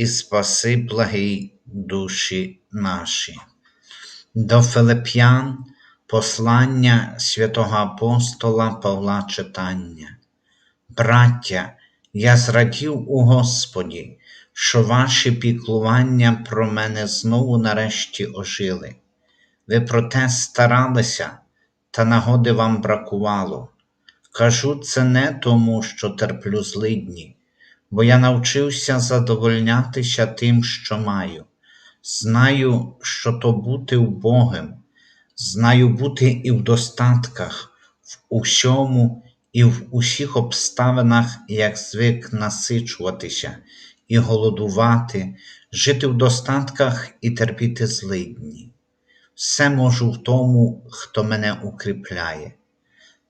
і спаси благий душі наші. До Филип'ян послання святого апостола Павла читання. Браття, я зрадів у Господі, що ваші піклування про мене знову нарешті ожили. Ви проте старалися, та нагоди вам бракувало. Кажу це не тому, що терплю злидні, бо я навчився задовольнятися тим, що маю. Знаю, що то бути убогим, знаю бути і в достатках, в усьому і в усіх обставинах, як звик насичуватися, і голодувати, жити в достатках і терпіти злидні. Все можу в тому, хто мене укріпляє.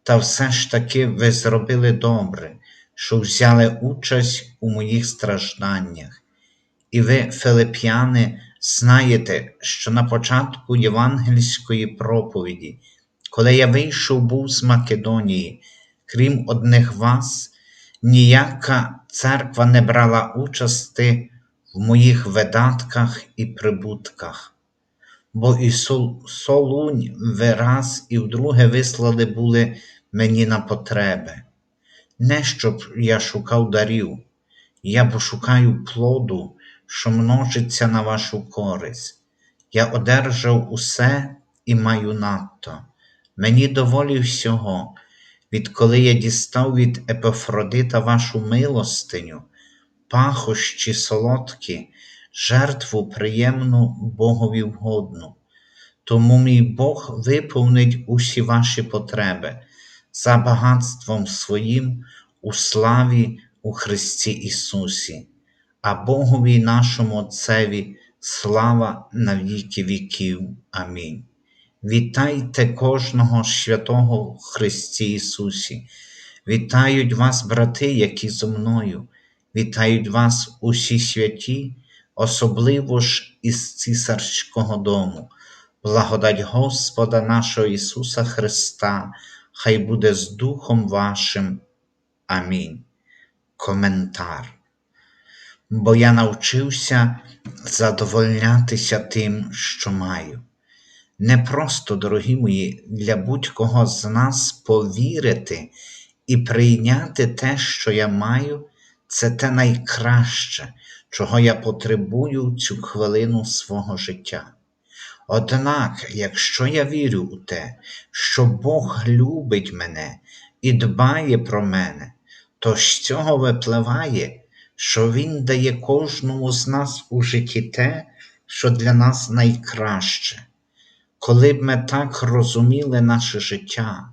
Та все ж таки ви зробили добре, що взяли участь у моїх стражданнях. І ви, Филип'яни, знаєте, що на початку євангельської проповіді, коли я вийшов був з Македонії, крім одних вас, ніяка церква не брала участи в моїх видатках і прибутках. Бо і Солунь ви раз і вдруге вислали були мені на потреби. Не щоб я шукав дарів, я бо шукаю плоду, що множиться на вашу користь. Я одержав усе і маю надто. Мені доволі всього, відколи я дістав від Епофродита вашу милостиню, пахощі солодкі, жертву приємну Богові вгодну. Тому мій Бог виповнить усі ваші потреби за багатством своїм у славі у Христі Ісусі, а Богові нашому Отцеві слава на віки віків. Амінь. Вітайте кожного святого в Христі Ісусі. Вітають вас, брати, які зо мною, вітають вас усі святі, особливо ж із цісарського дому. Благодать Господа нашого Ісуса Христа, Хай буде з Духом вашим. Амінь. Коментар. Бо я навчився задовольнятися тим, що маю. Не просто, дорогі мої, для будь-кого з нас повірити і прийняти те, що я маю, це те найкраще, чого я потребую цю хвилину свого життя. Однак, якщо я вірю у те, що Бог любить мене і дбає про мене, то з цього випливає, що Він дає кожному з нас у житті те, що для нас найкраще. Коли б ми так розуміли наше життя,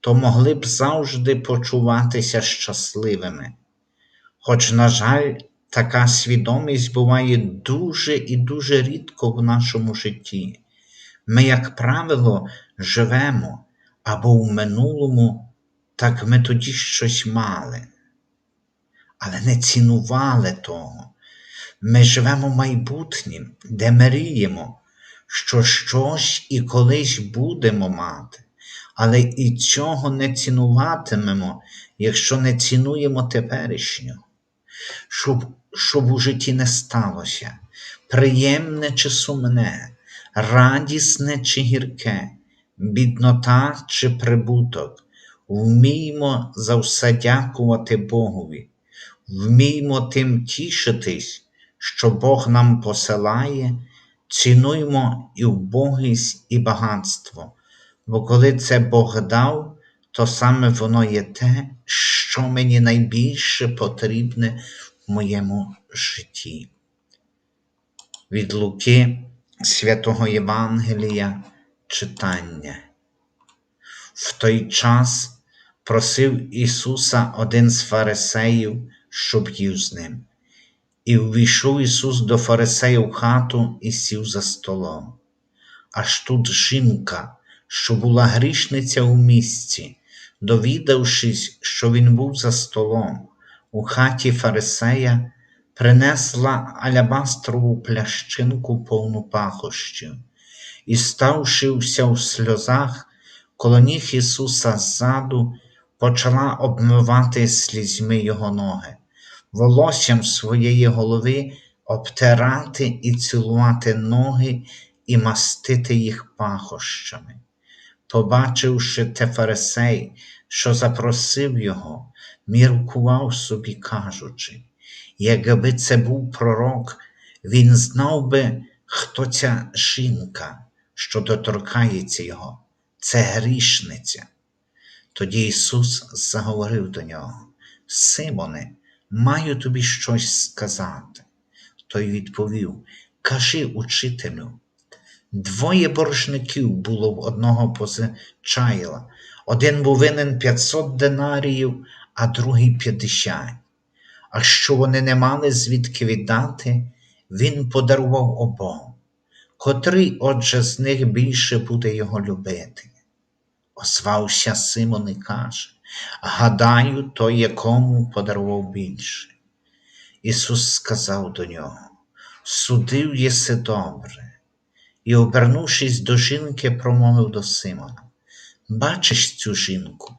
то могли б завжди почуватися щасливими. Хоч, на жаль, така свідомість буває дуже і дуже рідко в нашому житті. Ми, як правило, живемо або в минулому, так ми тоді щось мали, але не цінували того. Ми живемо майбутнім, де мріємо, що щось і колись будемо мати, але і цього не цінуватимемо, якщо не цінуємо теперішнього, щоб, щоб у житті не сталося, приємне чи сумне радісне чи гірке, біднота чи прибуток, вміймо за все дякувати Богові, вміймо тим тішитись, що Бог нам посилає, цінуймо і вбогість, і багатство, бо коли це Бог дав, то саме воно є те, що мені найбільше потрібне в моєму житті. Від Луки Святого Євангелія читання. В той час просив Ісуса один з фарисеїв, щоб їв з ним. І ввійшов Ісус до Фарисея в хату і сів за столом. Аж тут жінка, що була грішниця у місці, довідавшись, що він був за столом у хаті Фарисея, принесла алябастрову плящинку повну пахощів і, ставши вся в сльозах, коло ніг Ісуса ззаду, почала обмивати слізьми його ноги, волоссям своєї голови обтирати і цілувати ноги і мастити їх пахощами. Побачивши те фарисей, що запросив його, міркував собі, кажучи, якби це був пророк, він знав би, хто ця жінка, що доторкається його, це грішниця. Тоді Ісус заговорив до нього: Симоне, маю тобі щось сказати. Той відповів: Кажи учителю. Двоє боржників було в одного позичайла. Один був винен 500 динаріїв, а другий 50. А що вони не мали звідки віддати, він подарував обом. Котрий, отже, з них більше буде його любити? Озвався Симон і каже, гадаю, той, якому подарував більше. Ісус сказав до нього: Судив єси добре і, обернувшись до жінки, промовив до Симона: Бачиш цю жінку?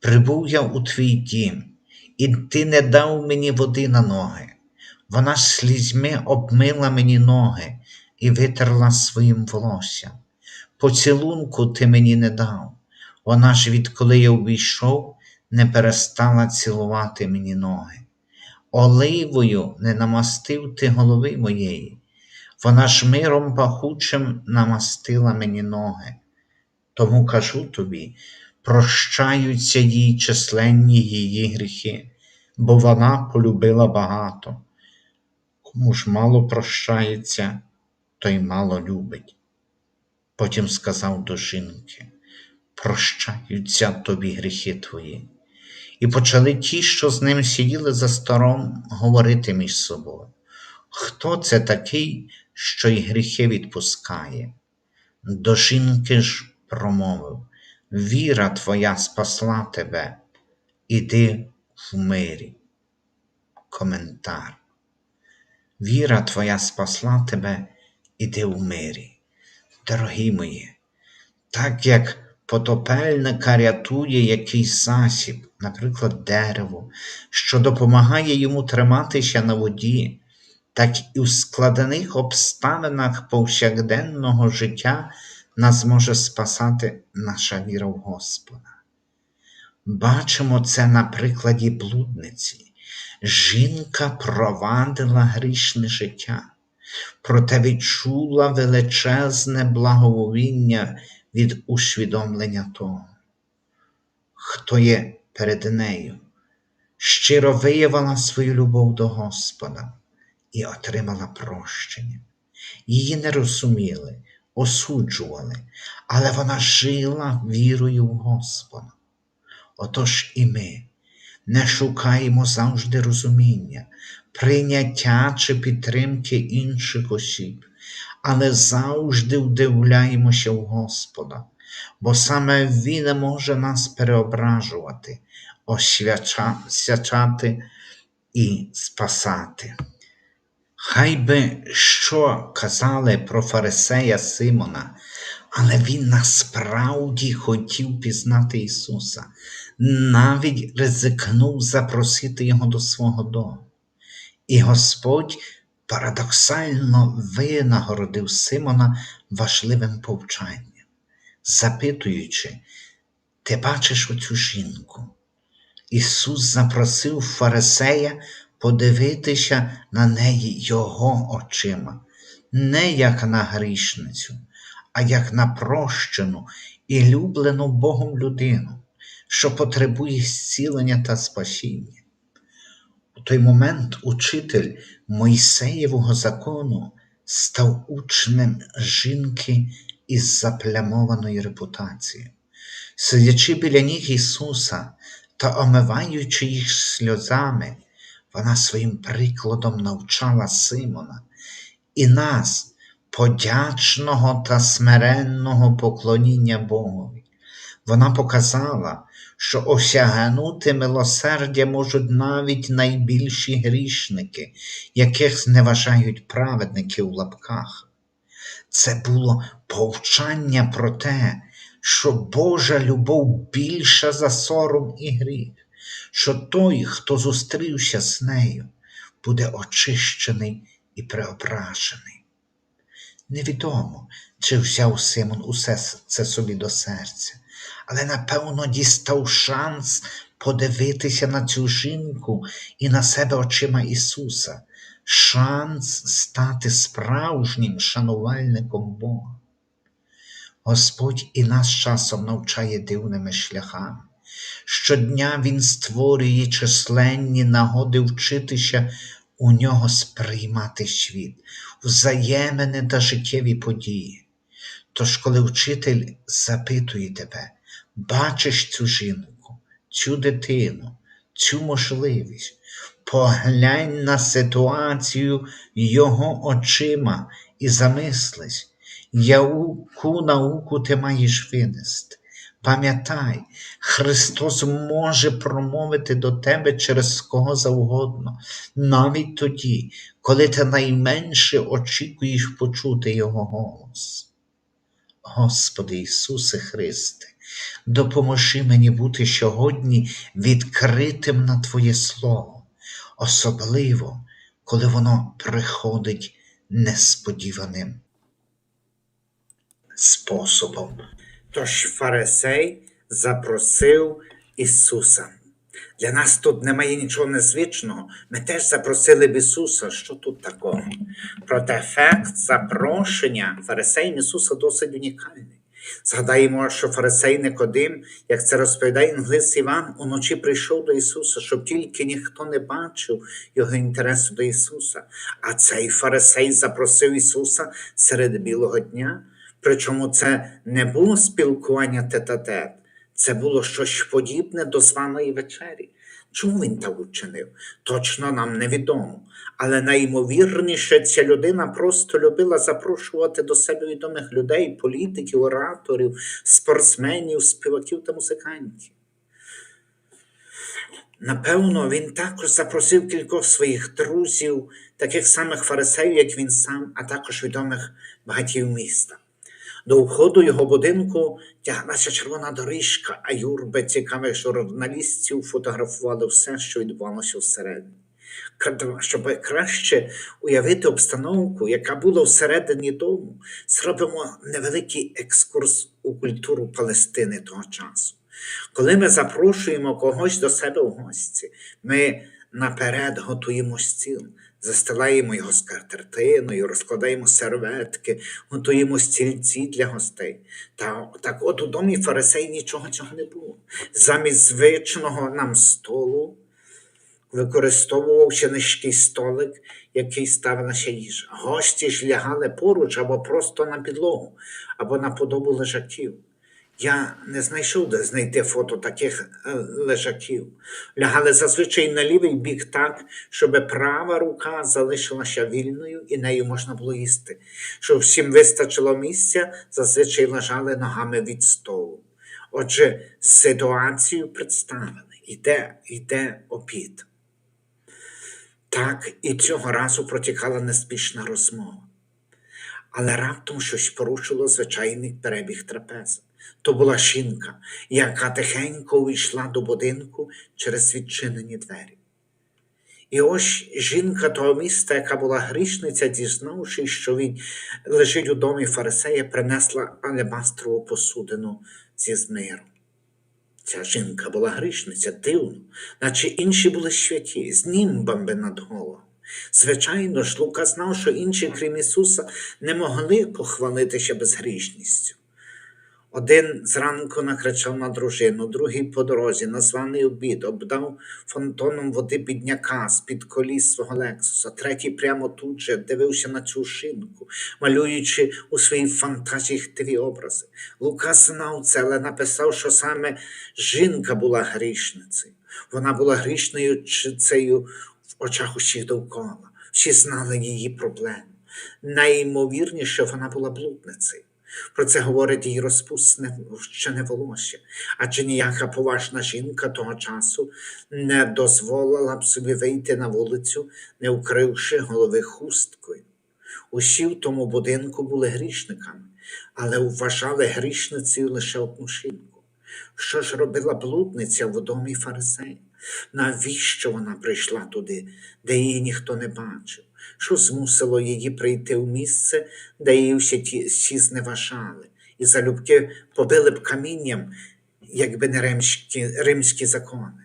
Прибув я у твій дім, і ти не дав мені води на ноги. Вона слізьми обмила мені ноги і витерла своїм волоссям. Поцілунку ти мені не дав. Вона ж, відколи я увійшов, не перестала цілувати мені ноги. Оливою не намастив ти голови моєї, вона ж миром пахучим намастила мені ноги. Тому кажу тобі, прощаються їй численні її гріхи, бо вона полюбила багато. Кому ж мало прощається, той мало любить. Потім сказав до жінки: Прощаються тобі гріхи твої. І почали ті, що з ним сиділи за столом, говорити між собою. Хто це такий, що й гріхи відпускає? До жінки ж промовив: Віра твоя спасла тебе, іди в мирі. Коментар. Віра твоя спасла тебе, іди в мирі. Дорогі мої, так як потопельника рятує якийсь засіб, наприклад, дерево, що допомагає йому триматися на воді, так і у складених обставинах повсякденного життя нас може спасати наша віра в Господа. Бачимо це на прикладі блудниці. Жінка провадила грішне життя, проте відчула величезне благовоління від усвідомлення того, хто є перед нею, щиро виявила свою любов до Господа і отримала прощення. Її не розуміли, осуджували, але вона жила вірою в Господа. Отож і ми не шукаємо завжди розуміння, прийняття чи підтримки інших осіб, але завжди вдивляємося в Господа, бо саме Він може нас переображувати, освячати і спасати. Хай би що казали про Фарисея Симона, але він насправді хотів пізнати Ісуса, навіть ризикнув запросити Його до свого дому. І Господь парадоксально винагородив Симона важливим повчанням, запитуючи, ти бачиш оцю жінку? Ісус запросив Фарисея подивитися на неї Його очима, не як на грішницю, а як на прощену і люблену Богом людину, що потребує зцілення та спасіння. У той момент учитель Мойсеєвого закону став учнем жінки із заплямованою репутацією. Сидячи біля ніг Ісуса та омиваючи їх сльозами, Вона своїм прикладом навчала Симона і нас подячного та смиренного поклоніння Богові. Вона показала, що осягнути милосердя можуть навіть найбільші грішники, яких зневажають праведники у лапках. Це було повчання про те, що Божа любов більша за сором і гріх, що той, хто зустрівся з нею, буде очищений і преображений. Невідомо, чи взяв Симон усе це собі до серця, але напевно дістав шанс подивитися на цю жінку і на себе очима Ісуса, шанс стати справжнім шанувальником Бога. Господь і нас часом навчає дивними шляхами. Щодня Він створює численні нагоди вчитися у нього сприймати світ, взаємини та життєві події. Тож, коли вчитель запитує тебе, бачиш цю жінку, цю дитину, цю можливість, поглянь на ситуацію його очима і замислись, яку науку ти маєш винести. Пам'ятай, Христос може промовити до тебе через кого завгодно, навіть тоді, коли ти найменше очікуєш почути Його голос. Господи Ісусе Христе, допоможи мені бути сьогодні відкритим на Твоє Слово, особливо, коли воно приходить несподіваним способом. Тож Фарисей запросив Ісуса. Для нас тут немає нічого незвичного. Ми теж запросили б Ісуса. Що тут такого? Проте ефект запрошення фарисеїв Ісуса досить унікальний. Згадаємо, що фарисей Никодим, як це розповідає інглис Іван, уночі прийшов до Ісуса, щоб тільки ніхто не бачив його інтересу до Ісуса. А цей фарисей запросив Ісуса серед білого дня. Причому це не було спілкування тет-а-тет, це було щось подібне до званої вечері. Чому він так вчинив? Точно нам невідомо. Але найімовірніше, ця людина просто любила запрошувати до себе відомих людей, політиків, ораторів, спортсменів, співаків та музикантів. Напевно, він також запросив кількох своїх друзів, таких самих фарисеїв, як він сам, а також відомих багатів міста. До входу його будинку тяглася червона доріжка, а юрби цікавих журналістів фотографували все, що відбувалося всередині. Щоб краще уявити обстановку, яка була всередині дому, зробимо невеликий екскурс у культуру Палестини того часу. Коли ми запрошуємо когось до себе в гості, ми наперед готуємо стіл, застилаємо його скатертиною, розкладаємо серветки, готуємо стільці для гостей. Та так от у домі фарисей нічого цього не було. Замість звичного нам столу використовувався низький столик, який ставилася їжа. Гості ж лягали поруч або просто на підлогу, або на подобу лежаків. Я не знайшов, де знайти фото таких е, лежаків. Лягали зазвичай на лівий бік так, щоб права рука залишилася вільною і нею можна було їсти. Щоб всім вистачило місця, зазвичай лежали ногами від столу. Отже, ситуацію представили. Йде, йде обід. Так і цього разу протікала неспішна розмова. Але раптом щось порушило звичайний перебіг трапези. То була жінка, яка тихенько увійшла до будинку через відчинені двері. І ось жінка того міста, яка була грішниця, дізнавшись, що він лежить у домі фарисея, принесла алебастрову посудину зі зниром. Ця жінка була грішниця, дивно, наче інші були святі, з німбами над головою. Звичайно ж, Лука знав, що інші, крім Ісуса, не могли похвалитися безгрішністю. Один зранку накричав на дружину, другий по дорозі, названий обід, обдав фонтоном води бідняка з-під коліс свого Лексуса, третій прямо тут же дивився на цю шинку, малюючи у своїй фантазії хтиві образи. Лука знав це, але написав, що саме жінка була грішницею. Вона була грішною чицею в очах усіх довкола. Всі знали її проблему. Найімовірніше, вона була блудницею. Про це говорить її розпусне вчене волосся, адже ніяка поважна жінка того часу не дозволила б собі вийти на вулицю, не вкривши голови хусткою. Усі в тому будинку були грішниками, але вважали грішницею лише одну жінку. Що ж робила блудниця в домі фарисея? Навіщо вона прийшла туди, де її ніхто не бачив? Що змусило її прийти в місце, де її всі, ті, всі зневажали, і залюбки побили б камінням, якби не римські, римські закони?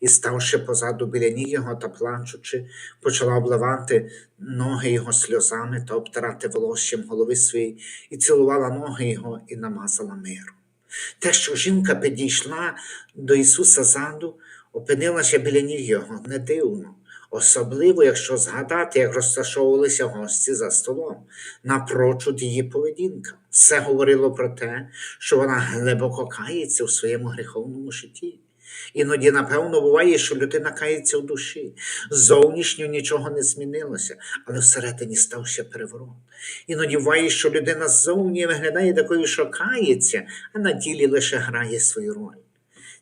І, ставши позаду біля ніг його та плачучи, почала обливати ноги його сльозами та обтирати волоссям голови своєї, і цілувала ноги його і намазала миром. Те, що жінка підійшла до Ісуса ззаду, опинилася біля ніг його, не дивно, особливо, якщо згадати, як розташовувалися гості за столом, напрочуд її поведінка. Все говорило про те, що вона глибоко кається у своєму гріховному житті. Іноді, напевно, буває, що людина кається в душі. Зовнішньо нічого не змінилося, але всередині стався переворот. Іноді буває, що людина ззовні виглядає такою, що кається, а на ділі лише грає свою роль.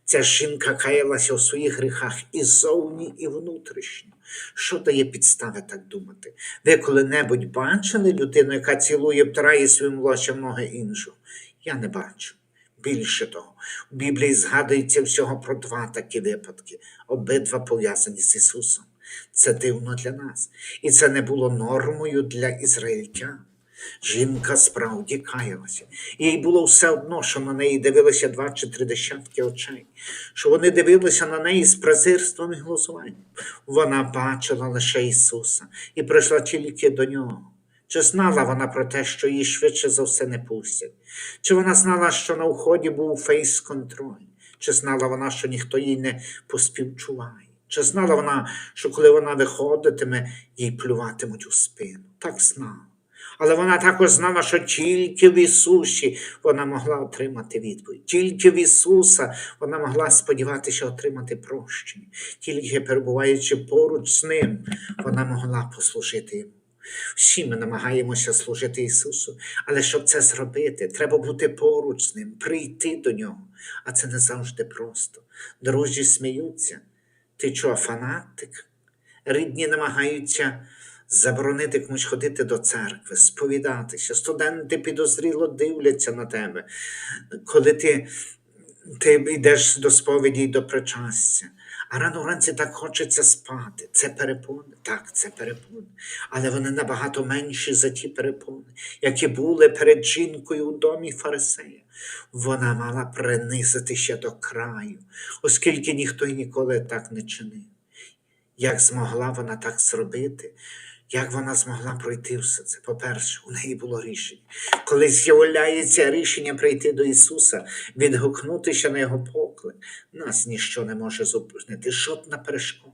Ця жінка каялася у своїх гріхах і зовні, і внутрішньо. Що дає підстави так думати? Ви коли-небудь бачили людину, яка цілує, втирає своїм волоссям ноги іншого? Я не бачу. Більше того, у Біблії згадується всього про два такі випадки, обидва пов'язані з Ісусом. Це дивно для нас, і це не було нормою для ізраїльтян. Жінка справді каялася, їй було все одно, що на неї дивилися два чи три десятки очей, що вони дивилися на неї з презирством і голосуванням. Вона бачила лише Ісуса і прийшла тільки до нього. Чи знала вона про те, що її швидше за все не пустять? Чи вона знала, що на вході був фейс-контроль? Чи знала вона, що ніхто їй не поспівчуває? Чи знала вона, що коли вона виходитиме, їй плюватимуть у спину? Так знала. Але вона також знала, що тільки в Ісусі вона могла отримати відповідь. Тільки в Ісуса вона могла сподіватися отримати прощення. Тільки перебуваючи поруч з Ним, вона могла послужити Йому. Всі ми намагаємося служити Ісусу, але щоб це зробити, треба бути поруч з Ним, прийти до Нього. А це не завжди просто. Друзі сміються. Ти чого, фанатик? Рідні намагаються заборонити комусь ходити до церкви, сповідатися. Студенти підозріло дивляться на тебе, коли ти, ти йдеш до сповіді і до причастя. А рано вранці так хочеться спати. Це перепони. Так, це перепони. Але вони набагато менші за ті перепони, які були перед жінкою у домі фарисея. Вона мала принизитися до краю, оскільки ніхто й ніколи так не чинив. Як змогла вона так зробити? Як вона змогла пройти все це? По-перше, у неї було рішення. Коли з'являється рішення прийти до Ісуса, відгукнутися на Його поклик, нас ніщо не може зупинити, жодна перешкода.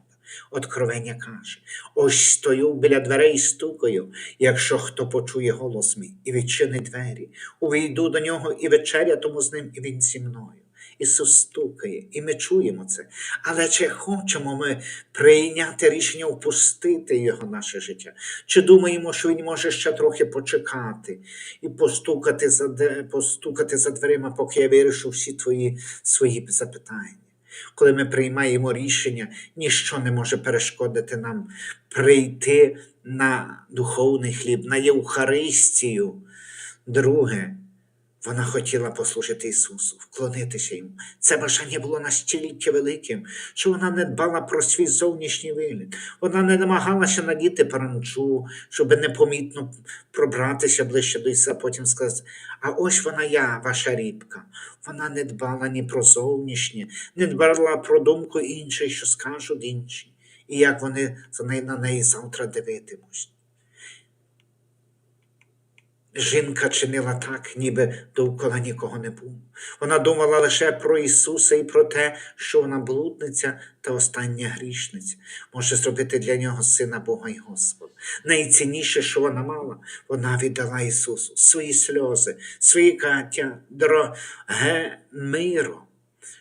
Откровення каже: ось стою біля дверей і стукаю, якщо хто почує голос мій і відчинить двері, увійду до нього і вечерятиму з ним, і він зі мною. Ісус стукає, і ми чуємо це. Але чи хочемо ми прийняти рішення впустити Його в наше життя? Чи думаємо, що Він може ще трохи почекати і постукати за, постукати за дверима, поки я вирішу всі твої свої запитання? Коли ми приймаємо рішення, ніщо не може перешкодити нам прийти на духовний хліб, на Євхаристію. Друге, вона хотіла послужити Ісусу, вклонитися йому. Це бажання було настільки великим, що вона не дбала про свій зовнішній вигляд. Вона не намагалася надіти паранчу, щоб непомітно пробратися ближче до Ісуса, потім сказати, а ось вона я, ваша рібка. Вона не дбала ні про зовнішнє, не дбала про думку інших, що скажуть інші, і як вони за неї на неї завтра дивитимуть. Жінка чинила так, ніби довкола нікого не було. Вона думала лише про Ісуса і про те, що вона блудниця та остання грішниця, може зробити для нього сина Бога і Господа. Найцінніше, що вона мала, вона віддала Ісусу свої сльози, свої каття, дороге миро.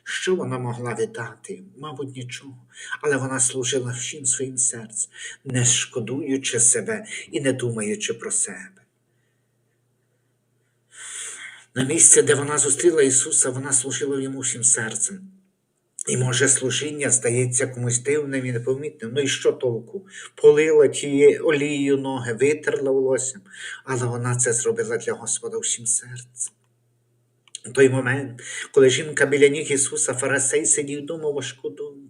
Що вона могла віддати? Мабуть, нічого. Але вона служила всім своїм серцем, не шкодуючи себе і не думаючи про себе. На місці, де вона зустріла Ісуса, вона служила йому всім серцем. І може служіння здається комусь дивним і непомітним. Ну і що толку? Полила тією олією ноги, витерла волоссям, але вона це зробила для Господа всім серцем. У той момент, коли жінка біля ніг Ісуса, Фарисей сидів думав важку думку.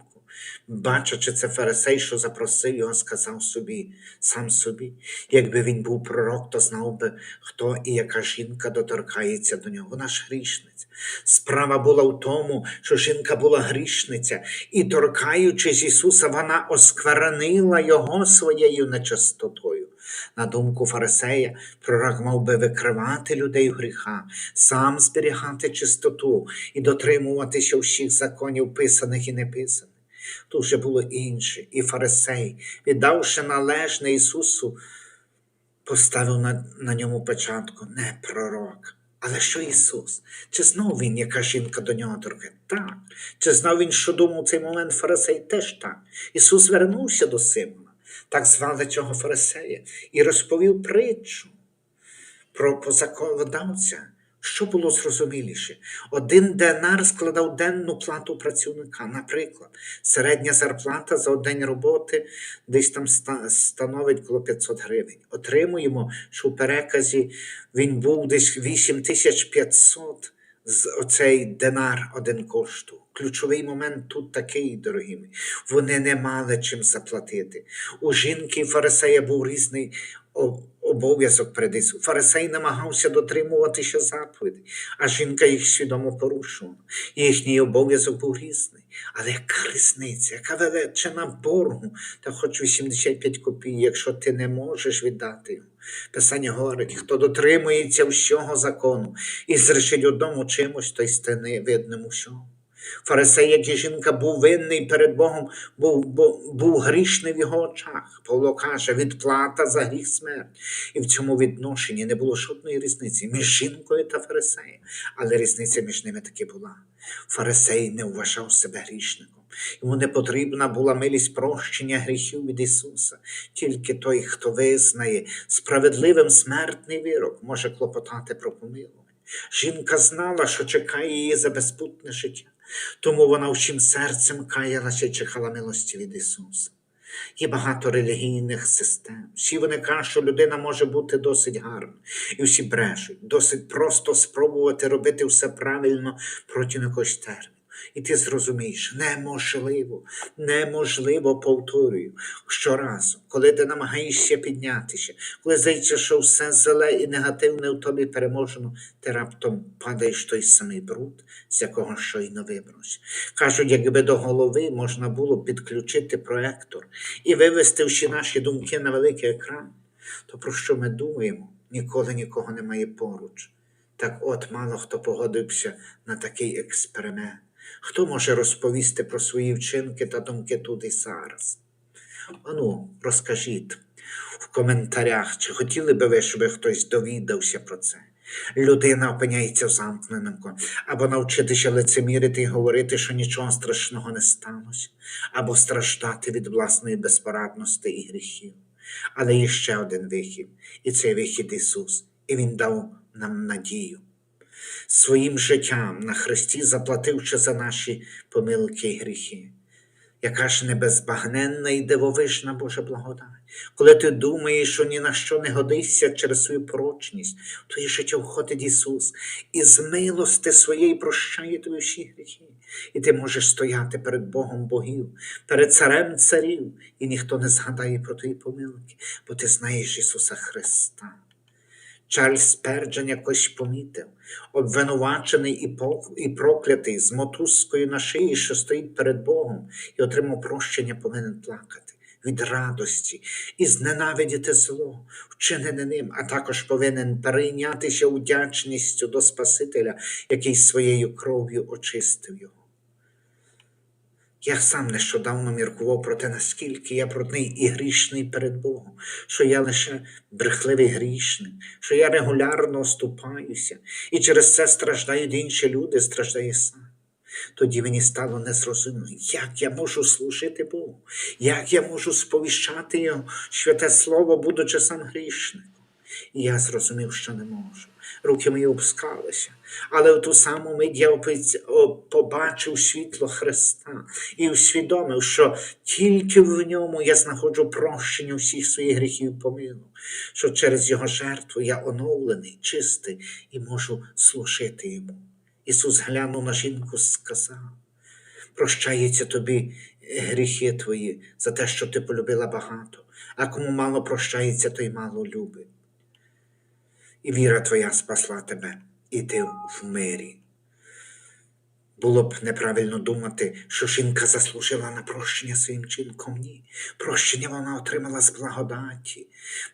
Бачачи це Фарисей, що запросив його, сказав собі, сам собі, якби він був пророк, то знав би, хто і яка жінка доторкається до нього. Вона ж грішниця. Справа була в тому, що жінка була грішниця, і, торкаючись Ісуса, вона осквернила Його своєю нечистотою. На думку фарисея, пророк мав би викривати людей гріха, сам зберігати чистоту і дотримуватися всіх законів, писаних і неписаних. Тут вже було інше, і фарисей, віддавши належне Ісусу, поставив на, на ньому печатку не пророк. Але що Ісус? Чи знав він, яка жінка до нього торкає? Так. Чи знав він, що думав у цей момент фарисей? Теж так. Ісус вернувся до Симона, так звали цього фарисея, і розповів притчу про позаконодавця. Що було зрозуміліше? Один денар складав денну плату працівника. Наприклад, середня зарплата за день роботи десь там становить коло 500 гривень. Отримуємо, що в переказі він був десь 8500 з оцей денар один кошту. Ключовий момент тут такий, дорогі мої. Вони не мали чим заплатити. У жінки фарисея був різний обов'язок перед Ісусом. Фарисей намагався дотримуватися заповідей, а жінка їх свідомо порушувала. Їхній обов'язок був різний. Але яка різниця, яка величина боргу, та хоч 85 копійок, якщо ти не можеш віддати його. Писання говорить, хто дотримується всього закону і зрішить одному чимось, той стане видним усього. І жінка, був винний перед Богом, був, був, був грішний в його очах. Павло каже, відплата за гріх смерть. І в цьому відношенні не було жодної різниці між жінкою та фарисеєм. Але різниця між ними таки була. Фарисей не вважав себе грішником. Йому не потрібна була милість прощення гріхів від Ісуса. Тільки той, хто визнає справедливим смертний вирок, може клопотати про помилування. Жінка знала, що чекає її за безпутне життя, тому вона всім серцем каялася чекала милості від Ісуса. Є багато релігійних систем. Всі вони кажуть, що людина може бути досить гарна. І всі брешуть, досить просто спробувати робити все правильно протягом якогось терміну. І ти зрозумієш, неможливо, неможливо, повторюю, щоразу, коли ти намагаєшся піднятися, коли здається, що все зле і негативне в тобі переможено, ти раптом падаєш той самий бруд, з якого щойно вибрався. Кажуть, якби до голови можна було підключити проектор і вивести всі наші думки на великий екран, то про що ми думаємо, ніколи нікого немає поруч. Так от мало хто погодився на такий експеримент. Хто може розповісти про свої вчинки та думки тут і зараз? Ану, розкажіть в коментарях, чи хотіли би ви, щоб хтось довідався про це. Людина опиняється в замкненому або навчитися лицемірити і говорити, що нічого страшного не сталося, або страждати від власної безпорадності і гріхів. Але є ще один вихід, і цей вихід Ісус, і Він дав нам надію своїм життям на Христі, заплативши за наші помилки і гріхи. Яка ж небезбагненна і дивовижна Божа благодать. Коли ти думаєш, що ні на що не годишся через свою порочність, в твоє життя входить Ісус і з милости своєї прощає тобі всі гріхи. І ти можеш стояти перед Богом богів, перед царем царів, і ніхто не згадає про твої помилки, бо ти знаєш Ісуса Христа. Чарльз Перджен якось помітив, обвинувачений і пок- і проклятий з мотузкою на шиї, що стоїть перед Богом, і отримав прощення, повинен плакати від радості і зненавидіти зло, вчинене ним, а також повинен перейнятися вдячністю до Спасителя, який своєю кров'ю очистив його. Я сам нещодавно міркував про те, наскільки я брудний і грішний перед Богом, що я лише брехливий грішник, що я регулярно оступаюся, і через це страждають інші люди, страждає сам. Тоді мені стало незрозуміло, як я можу служити Богу, як я можу сповіщати Його святе Слово, будучи сам грішником. І я зрозумів, що не можу. Руки мої опускалися. Але в ту саму мить я побачив світло Христа і усвідомив, що тільки в ньому я знаходжу прощення всіх своїх гріхів і що через його жертву я оновлений, чистий і можу служити йому. Ісус глянув на жінку сказав: прощаються тобі гріхи твої за те, що ти полюбила багато, а кому мало прощається, той мало любить. І віра твоя спасла тебе, і ти в мирі. Було б неправильно думати, що жінка заслужила на прощення своїм чинком. Ні. Прощення вона отримала з благодаті.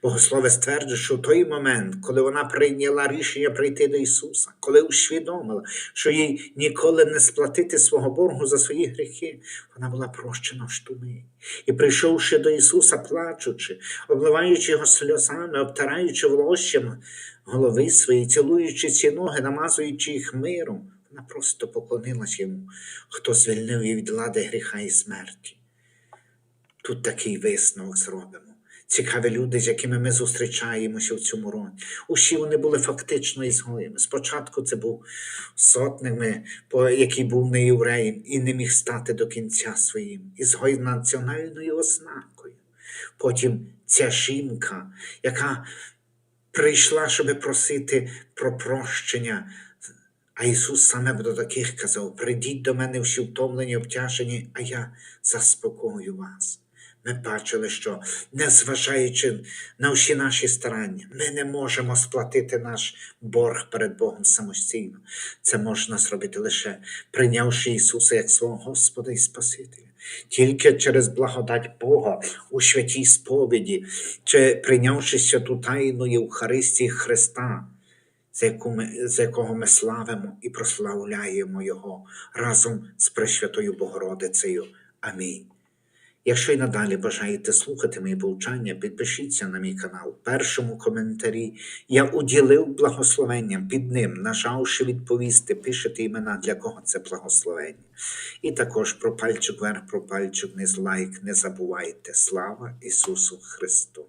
Богослови стверджує, що в той момент, коли вона прийняла рішення прийти до Ісуса, коли усвідомила, що їй ніколи не сплатити свого боргу за свої гріхи, вона була прощена в штуми. І прийшовши до Ісуса, плачучи, обливаючи його сльозами, обтираючи волоссям голови свої, цілуючи ці ноги, намазуючи їх миром, вона просто поклонилась йому, хто звільнив її від влади гріха і смерті. Тут такий висновок зробимо. Цікаві люди, з якими ми зустрічаємося в цьому році. Усі вони були фактично ізгоями. Спочатку це був сотниками, по- який був не євреєм і не міг стати до кінця своїм, ізгой національною ознакою. Потім ця жінка, яка прийшла, щоб просити про прощення. А Ісус саме до таких казав: прийдіть до мене всі втомлені, обтяжені, а я заспокою вас. Ми бачили, що незважаючи на всі наші старання, ми не можемо сплатити наш борг перед Богом самостійно. Це можна зробити лише прийнявши Ісуса як свого Господа і Спасителя. Тільки через благодать Бога у святій сповіді, чи прийнявши святу тайну Євхаристії Христа, за якого ми славимо і прославляємо Його разом з Пресвятою Богородицею. Амінь. Якщо й надалі бажаєте слухати мої повчання, підпишіться на мій канал. В першому коментарі я уділив благословенням під ним, нажавши відповісти, пишете імена, для кого це благословення. І також про пальчик вверх, про пальчик вниз, лайк. Не забувайте. Слава Ісусу Христу!